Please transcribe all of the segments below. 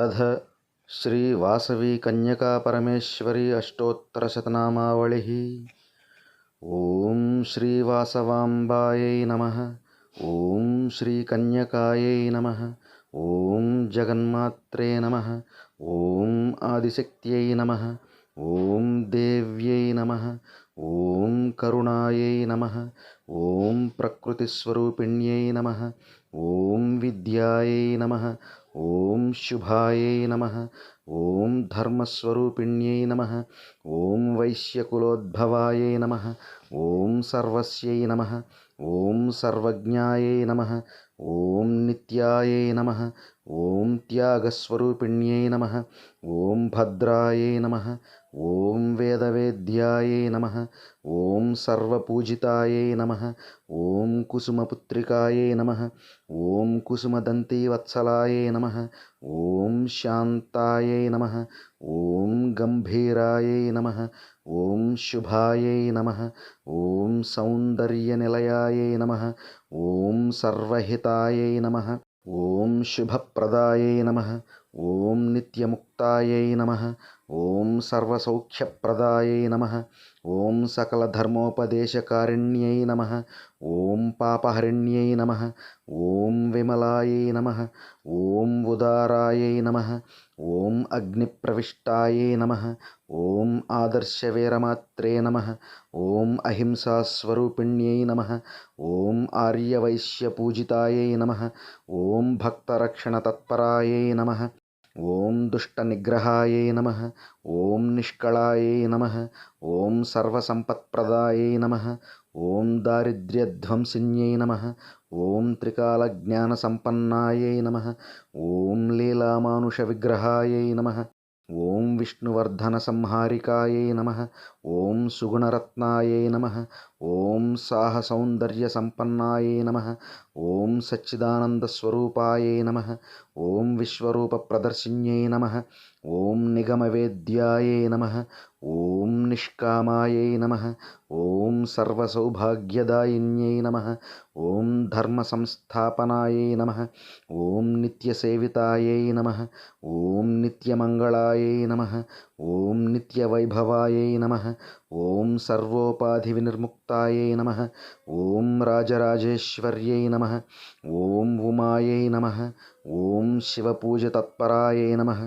अध श्रीवासवीकन्यकापरमेश्वरी अष्टोत्तरशतनामावलिः ॐ श्रीवासवाम्बायै नमः ॐ श्रीकन्यकायै नमः ॐ जगन्मात्रे नमः ॐ आदिशक्त्यै नमः ॐ देव्यै नमः ॐ करुणायै नमः ॐ प्रकृतिस्वरूपिण्यै नमः ॐ विद्यायै नमः ॐ शुभायै नमः ॐ धर्मस्वरूपिण्यै नमः ॐ वैश्यकुलोद्भवायै नमः ॐ सर्वस्यै नमः ॐ सर्वज्ञायै नमः ॐ नित्यायै नमः ॐ त्यागस्वरूपिण्यै नमः ॐ भद्रायै नमः ॐ वेदवेद्यायै नमः ॐ सर्वपूजितायै नमः ॐ कुसुमपुत्रिकायै नमः ॐ कुसुमदन्तीवत्सलायै नमः నమ. ఓం శాంతాయై నమ. ఓం గంభీరాయై నమ. ఓం శుభాయై నమ. ఓం సౌందర్యనిలయాయై నమ. ఓం సర్వహితాయై నమ. ఓం శుభప్రదాయై నమ. ఓం నిత్యముక్తాయై నమ ఓం సర్వసౌఖ్యప్రదాయై నమ ఓం సకలధర్మోపదేశకారిణ్యై నమ ఓం పాపహరిణ్యై నమ ఓం విమలాయై నమ ఓం ఉదారాయై నమ ఓం అగ్నిప్రవిష్టాయై నమ ఓం ఆదర్శవేరమాత్రే నమ ఓం అహింసాస్వరూపిణ్యై నమ ఓం ఆర్యవైశ్యపూజితాయై నమ ఓం భక్తరక్షణతత్పరాయై నమ ఓం దుష్టనిగ్రహాయే నమ ఓం నిష్కళాయే నమ ఓం సర్వసంపత్ప్రదాయే నమ ఓం దారిద్ర్యధ్వంసిన్యై నమ ఓం త్రికాలజ్ఞానసంపన్నాయై నమ ఓం లీలామానుషవిగ్రహాయై నమ ఓం విష్ణువర్ధనసంహారికాయై నమ ఓం సుగుణరత్నాయై నమ ఓం సాహ సౌందర్య సంపన్నాయే నమ. ఓం సచ్చిదానందస్వరూపాయే నమ. ఓం విశ్వరూప ప్రదర్శిన్యై నమ. ఓం నిగమవేద్యాయే నమ. ఓం నిష్కామాయే నమ. ఓం సర్వసౌభాగ్యదాయిన్యై నమ. ఓం ధర్మ సంస్థాపనాయే నమ. ఓం నిత్యసేవితాయే నమ. ఓం నిత్యమంగళాయే నమ. ఓం నిత్యవైభవాయే నమ. ॐ सर्वोपाधिविनिर्मुक्तायै नमः, ॐ राजराजेश्वर्यै नमः, ॐ उमायै नमः, ॐ शिवपूजतत्परायै नमः,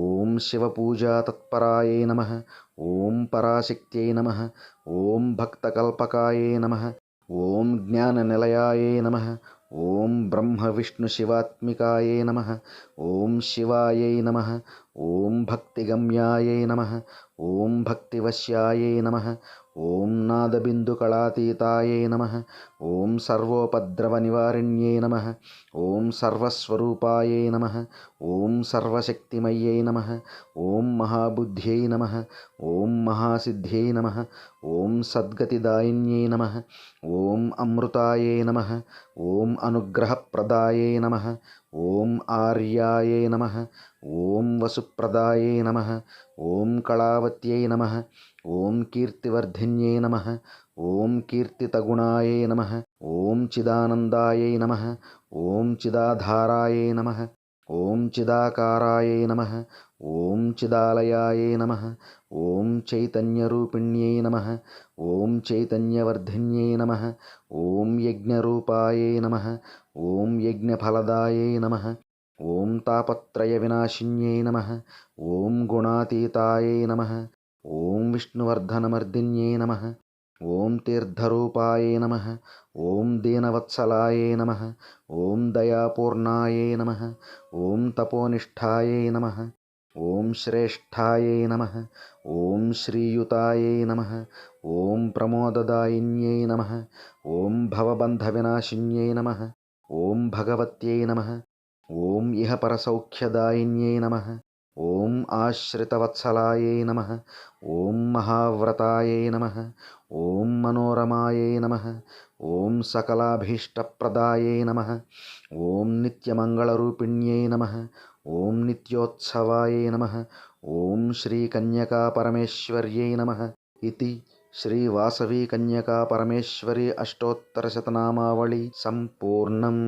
ॐ शिवपूजातत्परायै नमः, ॐ पराशक्त्यै नमः, ॐ भक्तकल्पकायै नमः, ॐ नमः, ॐ ब्रह्मविष्णुशिवात्मिकायै नमः, ॐ शिवायै नमः ఓం భక్తిగమ్యాయై నమ ఓం భక్తివశ్యాయై నమ ఓం నాదబిందుకళాతీతాయై నమ ఓం సర్వోపద్రవనివారిణ్యై నమ ఓం సర్వస్వరూపాయై నమ ఓం సర్వశక్తిమయ్యై నమ ఓం మహాబుద్ధ్యై నమ ఓం మహాసిద్ధ్యై నమ ఓం సద్గతిదాయిన్యై నమ ఓం అమృతాయై నమ ఓం అనుగ్రహప్రదాయై నమ ఓం ఆర్యాయ నమ ఓం వసుప్రదాయ నమ ఓం కళావత్యై నమ ఓం కీర్తివర్ధిన్యై నమ ఓం కీర్తితగుణాయ నమ ఓం చిదానందాయ నమ ఓం చిదాధారాయ నమ. ఓం చిదాకారాయ నమ ఓం చిదాలయాయ నమ ఓం చైతన్యరూపిణ్యై నమ ఓం చైతన్యవర్ధిన్యై నమ ఓం యజ్ఞరూపాయ నమ ఓం యజ్ఞఫలదాయ నమ ఓం తాపత్రయ వినాశిన్యై నమ ఓం గుణాతీతాయ నమ ఓం విష్ణువర్ధనమర్దిన్యై నమ ఓం తీర్థరూపాయ నమ ఓం దీనవత్సలాయ నమ ఓం దయాపూర్ణాయ నమ ఓం తపోనిష్టాయ నమ ఓం శ్రేష్టాయ నమ ఓం శ్రీయుతాయ నమ ఓం ప్రమోదదాయిన్యై నమ ఓం భవబంధవినాశిన్యై నమ ఓం భగవత్యై నమ ఓం ఇహ పరసౌఖ్యదాయిన్యై నమ ఓం ఆశ్రితవత్సలాయ నమ ఓం మహావ్రతాయ నమ ఓం మనోరమాయే నమ. ఓం సకలాభీష్టప్రదాయే నమ. ఓం నిత్యమంగళరూపిణ్యై నమ. ఓం నిత్యోత్సవాయే నమ. ఓం శ్రీకన్యకాపరమేశ్వర్యై నమ ఇది శ్రీవాసవీకన్యకాపరమేశ్వరి అష్టోత్తరశతనామావళి సంపూర్ణం.